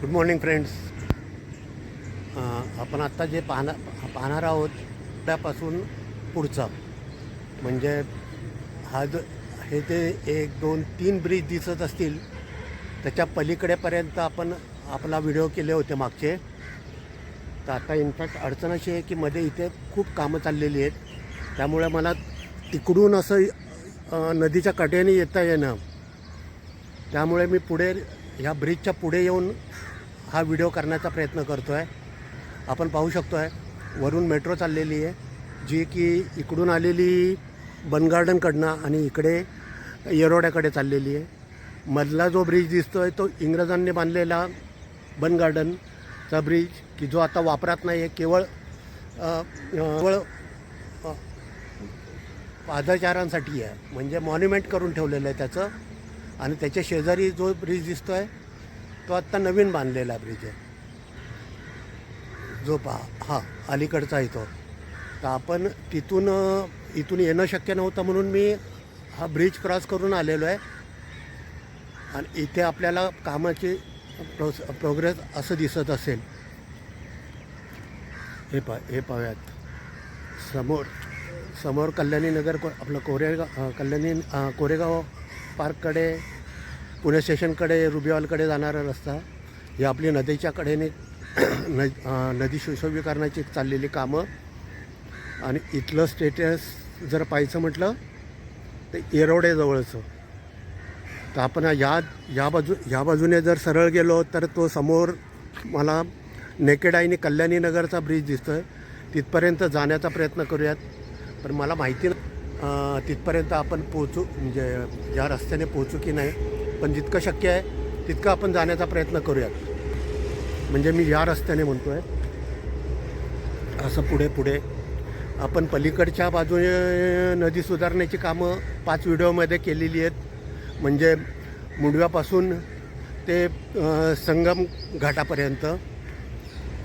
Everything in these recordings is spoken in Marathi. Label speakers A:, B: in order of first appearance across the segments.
A: गुड मॉर्निंग फ्रेंड्स आपण आत्ता जे पाहणार पाहणार आहोत त्यापासून पुढचा. म्हणजे हा जो हे ते एक दोन तीन ब्रिज दिसत असतील त्याच्या पलीकडेपर्यंत आपण आपला व्हिडिओ केले होते मागचे. तर आता इनफॅक्ट अडचण अशी आहे की मध्ये इथे खूप कामं चाललेली आहेत. त्यामुळे मला तिकडून असं नदीच्या कडेने येता येणं. त्यामुळे मी पुढे ह्या ब्रिजच्या पुढे येऊन हा व्हिडिओ करण्याचा प्रयत्न करतो आहे आपण पाहू शकतो आहे वरून मेट्रो चाललेली आहे जी की इकडून आलेली बनगार्डनकडनं आणि इकडे येरोड्याकडे चाललेली आहे. मधला जो ब्रिज दिसतो आहे तो इंग्रजांनी बांधलेला बन गार्डनचा ब्रिज की जो आता वापरात नाही आहे केवळ केवळ पादचारांसाठी आहे. म्हणजे मॉन्युमेंट करून ठेवलेलं आहे त्याचं. आणि त्याच्या शेजारी जो ब्रिज दिसतो आहे तो आत्ता नवीन बांधलेला ब्रिज आहे. जो पहा हा अलीकडचा आहे तो. तर आपण तिथून इथून येणं शक्य नव्हतं म्हणून मी हा ब्रिज क्रॉस करून आलेलो आहे. आणि इथे आपल्याला कामाची प्रोस प्रोग्रेस असं दिसत असेल. हे पा हे पाहूयात. समोर समोर कल्याणी नगर को आपलं कोरेगाव कल्याणी कोरेगाव पार्ककडे पुणे स्टेशनकडे रुबिवालकडे जाणारा रस्ता ही आपली नदीच्या कडेने न नदी सुशोभीकरणाची चाललेली कामं. आणि इथलं स्टेटस जर पाहायचं म्हटलं तर येरवडेजवळचं तर आपण या या बाजू या बाजूने जर सरळ गेलो तर तो समोर मला नेकेड आईने कल्याणी नगरचा ब्रिज दिसतो आहे तिथपर्यंत जाण्याचा प्रयत्न करूयात. पण मला माहिती तिथपर्यंत आपण पोचू म्हणजे या रस्त्याने पोचू की नाही पण जितकं शक्य आहे तितकं आपण जाण्याचा प्रयत्न करूयात. म्हणजे मी या रस्त्याने म्हणतो आहे असं पुढे पुढे. आपण पलीकडच्या बाजूने नदी सुधारण्याची कामं पाच व्हिडिओमध्ये केलेली आहेत. म्हणजे मुंडव्यापासून ते संगम घाटापर्यंत.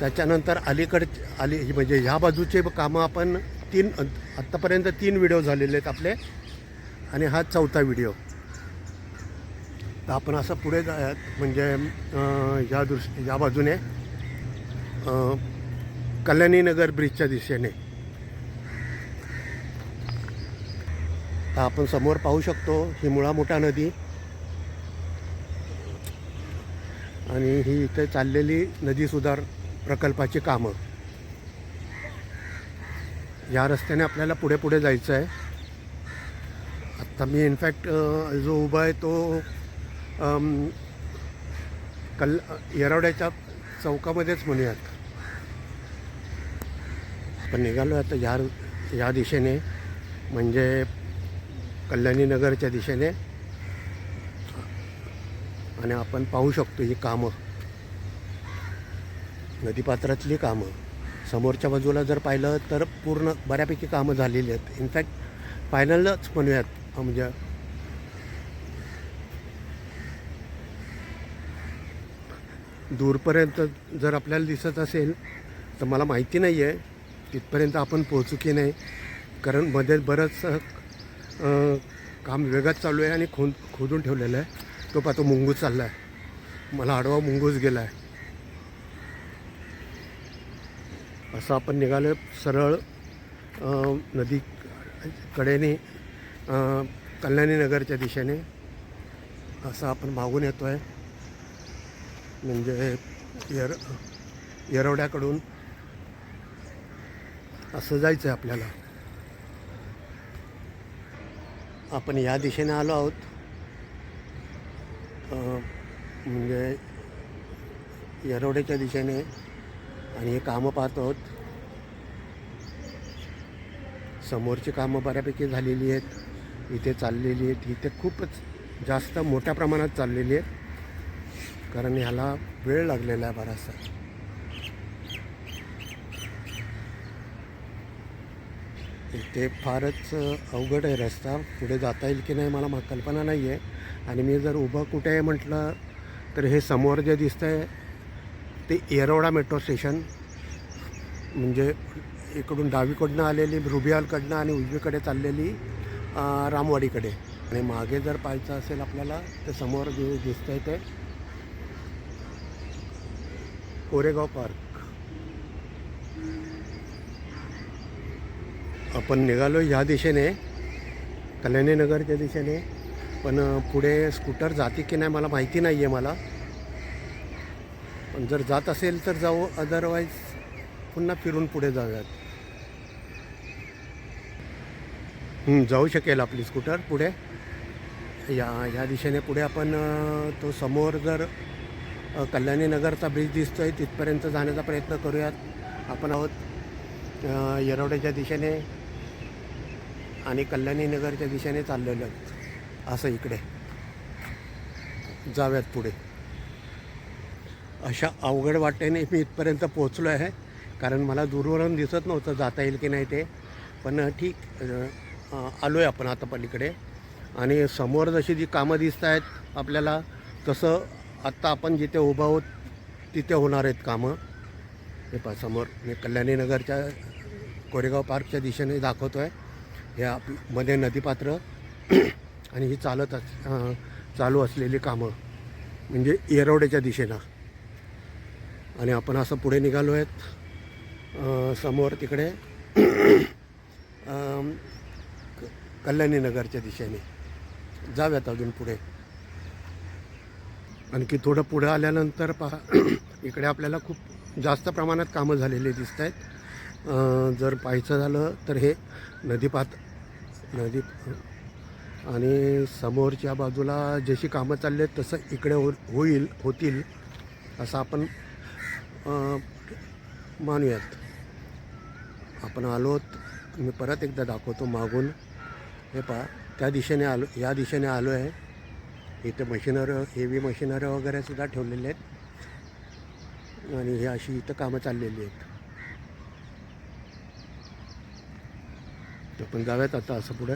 A: त्याच्यानंतर अलीकड अली म्हणजे ह्या बाजूचे कामं आपण तीन आत्तापर्यंत तीन व्हिडिओ झालेले आहेत आपले. आणि हा चौथा व्हिडिओ. तर आपण असं पुढे जायात म्हणजे या दृष्टी या बाजूने कल्याणीनगर ब्रिजच्या दिशेने. तर आपण समोर पाहू शकतो ही मुळा मोठा नदी. आणि ही इथे चाललेली नदी सुधार प्रकल्पाची कामं. या रस्त्याने आपल्याला पुढे पुढे जायचं आहे आत्ता मी इनफॅक्ट जो उभा आहे तो कल येरवड्याच्या चौकामध्येच म्हणूयात. आपण निघालो आता या या दिशेने म्हणजे कल्याणीनगरच्या दिशेने. आणि आपण पाहू शकतो ही कामं. नदीपात्रातली कामं. समोरच्या बाजूला जर पाहिलं तर पूर्ण बऱ्यापैकी कामं झालेली आहेत. इनफॅक्ट फायनलच म्हणूयात म्हणजे दूरपर्यंत जर आपल्याला दिसत असेल तर मला माहिती नाही आहे तिथपर्यंत आपण पोहोचू की नाही. कारण मध्ये बरंच काम वेगात चालू आहे आणि खोद खोदून ठेवलेलं आहे. तो पाहतो मुंगूस चालला आहे मला आडवा मुंगूस गेला आहे असं आपण निघालो सरळ नदी कडेने कल्याणीनगरच्या नगरच्या दिशेने. असं आपण मागून येतो आहे म्हणजे येर येरवड्याकडून असं जायचं आहे आपल्याला. आपण या दिशेने आलो आहोत. म्हणजे येरवड्याच्या दिशेने आणि हे कामं पाहत आहोत. समोरची कामं बऱ्यापैकी झालेली आहेत. इथे चाललेली आहेत. इथे खूपच जास्त मोठ्या प्रमाणात चाललेली आहेत. कारण ह्याला वेळ लागलेला आहे बराचसा. इथे फारच अवघड आहे रस्ता. पुढे जाता येईल की नाही मला कल्पना नाही आहे आणि मी जर उभं कुठे आहे म्हटलं तर हे समोर जे दिसतं आहे ते येरवडा मेट्रो स्टेशन. म्हणजे इकडून डावीकडनं आलेली रुबियालकडनं आणि उजवीकडे चाललेली रामवाडीकडे. आणि मागे जर पाहायचं असेल आपल्याला तर समोर जे दिसतं आहे ते कोरेगाव पार्क. आपण निघालो ह्या दिशेने कल्याणीनगरच्या दिशेने पण पुढे स्कूटर जाते की नाही मला माहिती नाही आहे मला. पण जर जात असेल तर जाऊ अदरवाईज पुन्हा फिरून पुढे जाऊयात. जाऊ शकेल आपली स्कूटर पुढे. या ह्या दिशेने पुढे आपण तो समोर जर कल्याणी नगरचा ब्रिज दिसतोय तिथपर्यंत जाण्याचा प्रयत्न करूयात. आपण आहोत येरवड्याच्या दिशेने आणि कल्याणी नगरच्या दिशेने चाललेलो आहोत. असं इकडे. जाऊयात पुढे. अशा अवघड वाटेने मी इथपर्यंत पोचलो आहे कारण मला दूरवरून दिसत नव्हतं जाता येईल की नाही ते. पण ठीक आलो आहे आपण आता पलीकडे. आणि समोर जशी जी कामं दिसत आहेत आपल्याला तसं आत्ता आपण जिथे उभा आहोत तिथे होणार आहेत कामं. हे पहा समोर मी कल्याणी नगरच्या कोरेगाव पार्कच्या दिशेने दाखवतो आहे हे आपमध्ये नदीपात्र आणि ही चालत अस चालू असलेली कामं म्हणजे येरवड्याच्या दिशेनं. आणि आपण असं पुढे निघालो आहेत समोर तिकडे क- कल्याणी नगरच्या दिशेने. जाऊयात अजून पुढे. आणखी थोडं पुढं आल्यानंतर पहा इकडे आपल्याला खूप जास्त प्रमाणात कामं झालेली दिसत आहेत. जर पाहायचं झालं तर हे नदीपात नदी आणि समोरच्या बाजूला जशी कामं चालली आहेत तसं इकडे हो होईल होतील असं आपण मानूयात. आपण आलोत मी परत एकदा दाखवतो मागून. हे पहा त्या दिशेने आलो या दिशेने आलो आहे. इथं मशिनरं हेवी मशिनरी वगैरे सुद्धा ठेवलेले आहेत. आणि ही अशी इथं कामं चाललेली आहेत. तर पण जाऊयात आता असं पुढे.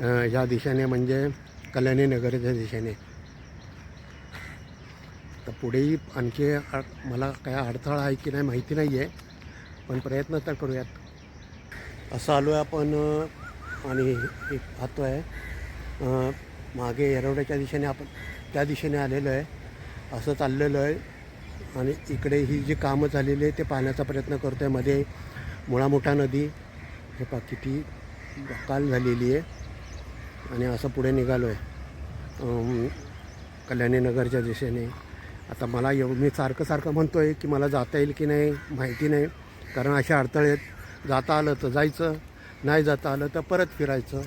A: ह्या दिशेने म्हणजे कल्याणी नगरच्या दिशेने. तर पुढेही आणखी मला काय अडथळा आहे की नाही माहिती नाही आहे पण प्रयत्न तर करूयात. असं आलो आहे आपण आणि एक पाहतो आहे मागे येरवड्याच्या दिशेने आपण त्या दिशेने आलेलो आहे. असं चाललेलं आहे. आणि इकडे ही जी कामं झालेली आहे ते पाहण्याचा प्रयत्न करतो आहे मध्ये मुळामुठा नदी हे पा किती काल झालेली आहे. आणि असं पुढे निघालो आहे कल्याणी नगरच्या दिशेने. आता मला एव मी सारखं सारखं म्हणतो आहे की मला जाता येईल की नाही माहिती नाही. कारण अशा अडथळे आहेत. जाता आलं तर जायचं नाही जाता आलं तर परत फिरायचं.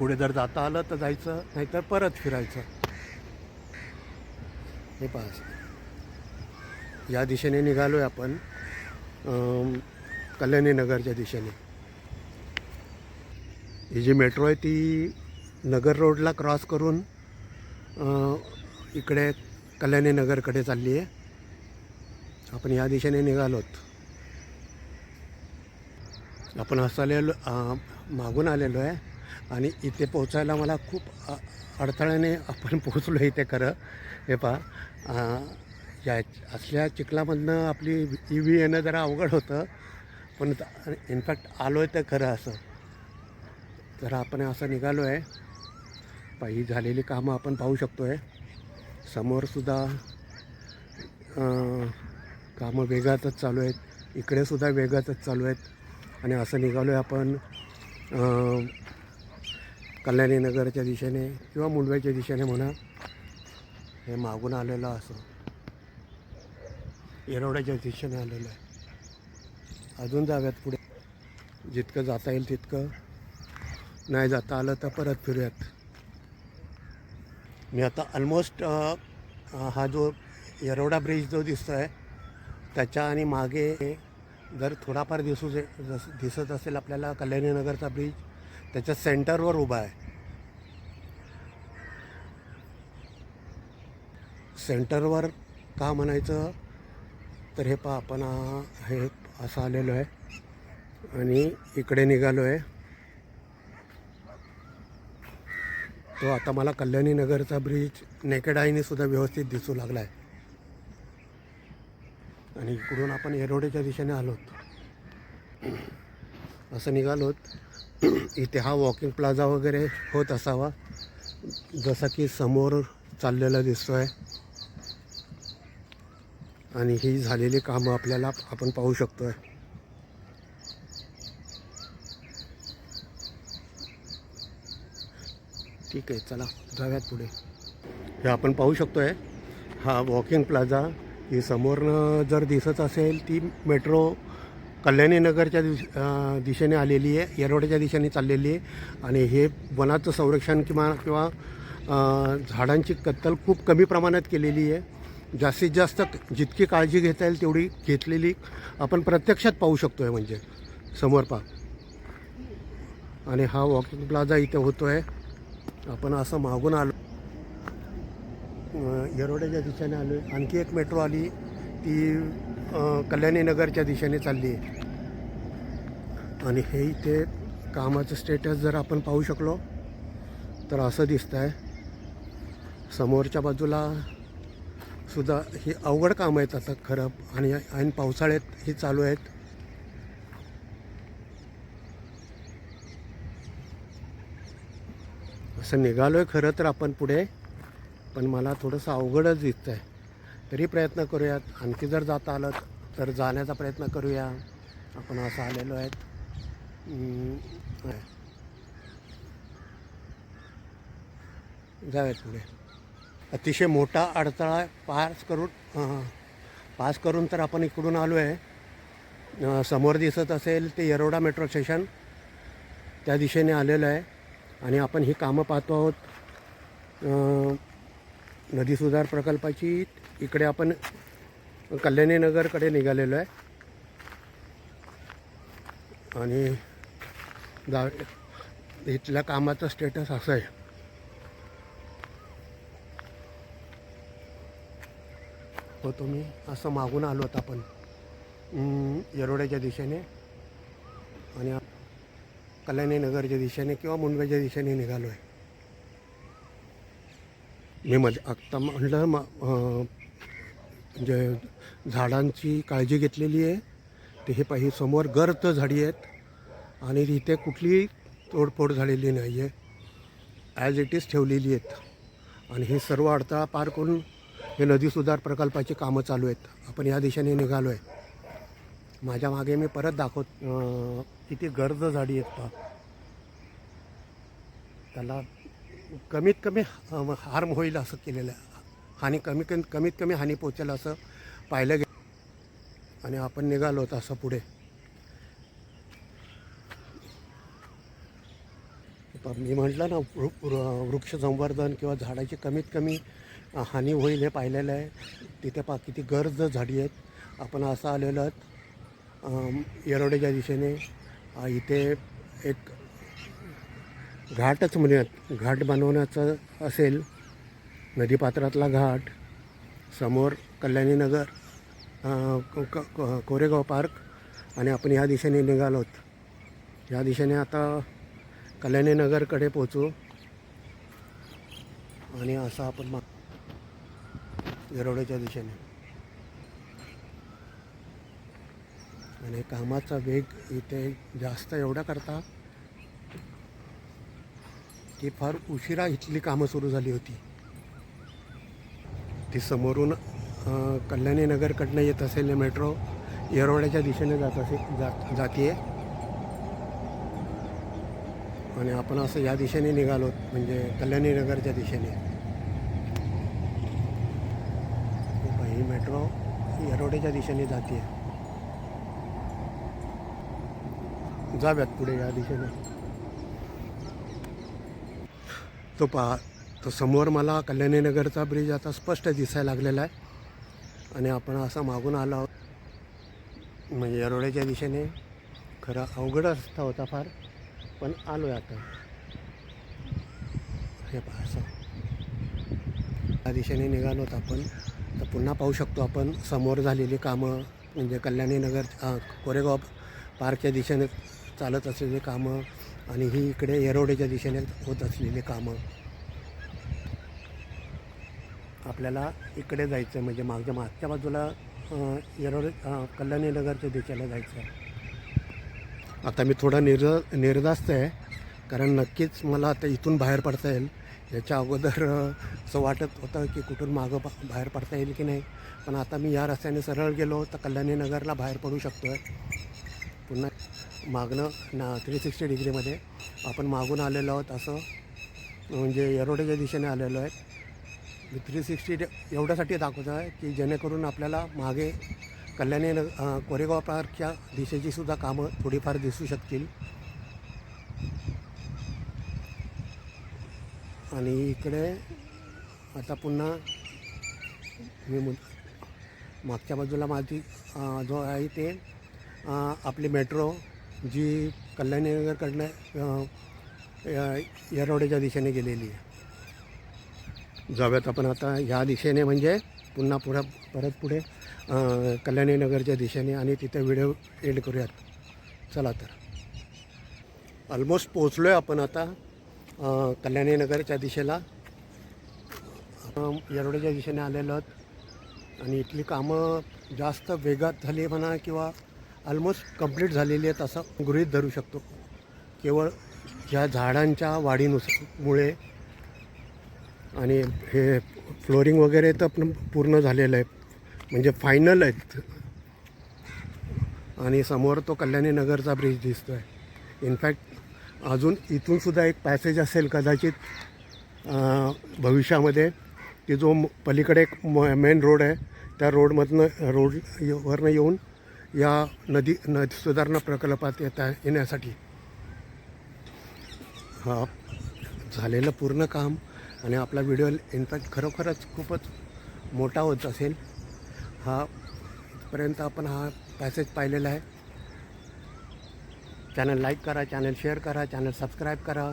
A: पुढे जर जाता आलं तर जायचं नाहीतर परत फिरायचं. हे पास या दिशेने निघालो आहे आपण. अम, कल्याणी नगरच्या दिशेने. ही जी मेट्रो आहे ती नगर रोडला क्रॉस करून इकडे कल्याणी नगरकडे चालली आहे. आपण या दिशेने निघालोत. आपण असं आलेलो मागून आलेलो आहे. आणि इथे पोहोचायला मला खूप अडथळ्याने आपण पोहोचलो इथे खरं. हे पहा. या असल्या चिखलामधनं आपली ई व्ही येणं जरा अवघड होतं. पण इनफॅक्ट आलो आहे तर खरं असं. तर आपण असं निघालो आहे पायी झालेली कामं आपण पाहू शकतो आहे समोरसुद्धा कामं वेगातच चालू आहेत. इकडेसुद्धा वेगातच चालू आहेत. आणि असं निघालो आहे आपण कल्याणीनगरच्या कल्याणी नगरच्या दिशेने किंवा मुंडव्याच्या दिशेने म्हणा हे मागून आलेलं असं. येरवड्याच्या दिशेने आलेलं आहे. अजून जाऊयात पुढे. जितकं जाता येईल तितकं. नाही जाता आलं तर परत फिरूयात. मी आता ऑलमोस्ट हा जो येरवडा ब्रिज जो दिसतो आहे त्याच्या आणि मागे जर थोडाफार दिसू जे जस दिसत असेल आपल्याला कल्याणी नगरचा ब्रिज त्याच्या सेंटरवर उभा आहे. सेंटरवर का म्हणायचं? तर हे पहा आपण हे असं आलेलो आहे आणि इकडे निघालो आहे. तो आता मला कल्याणी नगरचा ब्रिज नेकेड आईने सुद्धा व्यवस्थित दिसू लागला आहे आणि इकडून आपण येरोडेच्या दिशेने आलोत. असं निघालोत. इथे हा वॉकिंग प्लाझा वगैरे होत असावा. जसा की समोर चाललेला दिसतो आहे आणि ही झालेली कामं आपल्याला आपण पाहू शकतो आहे ठीक आहे चला जाऊयात पुढे. हे आपण पाहू शकतो आहे हा वॉकिंग प्लाझा ही समोरनं जर दिसत असेल ती मेट्रो कल्याणी नगरच्या दिश दिशेने आलेली आहे येरवड्याच्या दिशेने चाललेली आहे. आणि हे वनाचं संरक्षण किंवा किंवा झाडांची कत्तल खूप कमी प्रमाणात केलेली आहे. जास्तीत जास्त जितकी काळजी घेता येईल तेवढी घेतलेली आपण प्रत्यक्षात पाहू शकतो आहे म्हणजे समोर पा आणि हा वॉकिंग प्लाझा इथे होतो आहे आपण असं मागून आलो. येरवड्याच्या दिशेने आलो आहे आणखी एक मेट्रो आली. ती अं, कल्याणी नगरच्या दिशेने चालली आहे. आणि हे इथे कामाचं स्टेटस जर आपण पाहू शकलो तर असं दिसतं आहे समोरच्या बाजूला सुद्धा ही अवघड कामं आहेत आता खरं आणि ऐन पावसाळ्यात ही चालू आहेत. असं निघालो आहे खरं तर आपण पुढे पण मला थोडंसं अवघडच दिसतं आहे तरी प्रयत्न करूयात. आणखी जर जाता आलं तर जाण्याचा प्रयत्न करूया. आपण असं आलेलो आहेत. जाऊयात पुढे. अतिशय मोठा अडथळा पास करून पास करून तर आपण इकडून आलो आहे समोर दिसत असेल ते येरोडा मेट्रो स्टेशन. त्या दिशेने आलेलं आहे. आणि आपण ही कामं पाहतो आहोत. नदी सुधार प्रकल्पाची इकडे आपण कल्याणीनगरकडे निघालेलो आहे. आणि जा इथल्या कामाचं स्टेटस असं आहे. हो तुम्ही असं मागून आलो होता आपण. येरोड्याच्या दिशेने आणि कल्याणीनगरच्या दिशेने किंवा मुंबईच्या दिशेने निघालो आहे मी मध्ये आत्ता म्हटलं म जे झाडांची काळजी घेतलेली आहे. ते हे पाही समोर गर्द झाडी आहेत. आणि इथे कुठलीही तोडफोड झालेली नाही आहे ॲज इट इज ठेवलेली आहेत. आणि हे सर्व अडथळा पार करून हे नदी सुधार प्रकल्पाची कामं चालू आहेत. आपण या दिशेने निघालो आहे माझ्या मागे मी परत दाखवत किती गर्द झाडी आहेत पा त्याला कमीत कमी हार्म होईल असं केलेलं आहे. हानी कमी कमी कमीत कमी हानी पोचेल असं पाहिलं गेलं आणि आपण निघालो होतो असं पुढे. मी म्हटलं ना वृ वृक्ष संवर्धन किंवा झाडाची कमीत कमी हानी होईल हे पाहिलेलं आहे. तिथे पा किती गर्ज झाडी आहेत. आपण असं आलेलो आहोत येरवड्याच्या दिशेने. इथे एक घाटच म्हणूयात घाट बनवण्याचं असेल नदीपात्रातला घाट समोर कल्याणी नगर क- कोरेगाव पार्क आणि आपण या दिशेने निघालोत. या दिशेने आता कल्याणी नगरकडे पोचू आणि असं आपण मा येरवड्याच्या दिशेने. आणि कामाचा वेग इथे जास्त एवढा करता की फार उशिरा इथली कामं सुरू झाली होती. ती समोरून कल्याणी नगरकडनं येत असेल मेट्रो येरवड्याच्या दिशेने जात असे जात जाते आणि आपण असं या दिशेने निघालो म्हणजे कल्याणी नगरच्या दिशेने. ही मेट्रो येरवड्याच्या दिशेने जाते जाव्यात पुढे या दिशेने. तो पहा तो समोर मला कल्याणी नगरचा ब्रिज आता स्पष्ट दिसायला लागलेला आहे. आणि आपण असा मागून आलो आहोत. म्हणजे येरोड्याच्या दिशेने खरं अवघड रस्ता होता फार पण आलो आहे आता. हे पहा असं. त्या दिशेने निघालो होत आपण. तर पुन्हा पाहू शकतो आपण समोर झालेली कामं म्हणजे कल्याणीनगर कोरेगाव पार्कच्या दिशेने चालत असलेली कामं आणि ही इकडे येरोड्याच्या दिशेने होत असलेली कामं. आपल्याला इकडे जायचं आहे म्हणजे मागच्या मागच्या बाजूला येरोड कल्याणी नगरच्या दिशेला जायचं आहे आता मी थोडा निर् निर्धास्त आहे कारण नक्कीच मला आता इथून बाहेर पडता येईल. याच्या अगोदर असं वाटत होतं की कुठून मागं बाहेर पडता येईल की नाही. पण आता मी या रस्त्याने सरळ गेलो तर कल्याणी नगरला बाहेर पडू शकतो आहे पुन्हा मागणं ना थ्री सिक्स्टी डिग्रीमध्ये आपण मागून आलेलो आहोत असं म्हणजे येरोड्याच्या दिशेने आलेलो आहे. मी थ्री सिक्स्टी एवढ्यासाठी दाखवतो आहे की जेणेकरून आपल्याला मागे कल्याणी नग कोरेगाव पार्कच्या दिशेची सुद्धा कामं थोडीफार दिसू शकतील. आणि इकडे आता पुन्हा मी मु मागच्या बाजूला माझी जो आहे ते आपली मेट्रो जी कल्याणीनगरकडनं येरवड्याच्या दिशेने गेलेली आहे. जाऊयात आपण आता ह्या दिशेने म्हणजे पुन्हा पुढं परत पुढे कल्याणीनगरच्या दिशेने आणि तिथे व्हिडिओ एंड करूयात. चला तर. ऑलमोस्ट पोचलो आहे आपण आता कल्याणीनगरच्या दिशेला. अ, येरवड्याच्या दिशेने आलेलो आहोत. आणि इथली कामं जास्त वेगात झाली म्हणा किंवा ऑलमोस्ट कंप्लीट झालेली आहेत असं गृहीत धरू शकतो. केवळ ह्या झाडांच्या वाढीनुसार मुळे आणि हे फ्लोरिंग वगैरे तर पण पूर्ण झालेलं आहे. म्हणजे फायनल आहेत. आणि समोर तो कल्याणी नगरचा ब्रिज दिसतो आहे इनफॅक्ट अजून इथूनसुद्धा एक पॅसेज असेल कदाचित भविष्यामध्ये की जो पलीकडे एक मेन रोड आहे त्या रोडमधनं रोड वरनं येऊन या नदी नदी सुधारणा प्रकल्पात येता येण्यासाठी. हा झालेलं पूर्ण काम आणि आपला व्हिडिओ इम्पॅक्ट खरोखरच खूपच मोठा होत असेल. हा इथपर्यंत आपण हा पॅसेज पाहिलेला आहे. चॅनल लाईक करा चॅनल शेअर करा चॅनल सबस्क्राईब करा.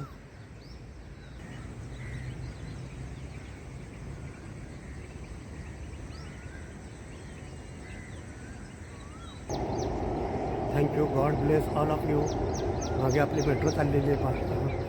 A: Thank you God bless all of you मागे आपली मेट्रो चाललेली आहे. पा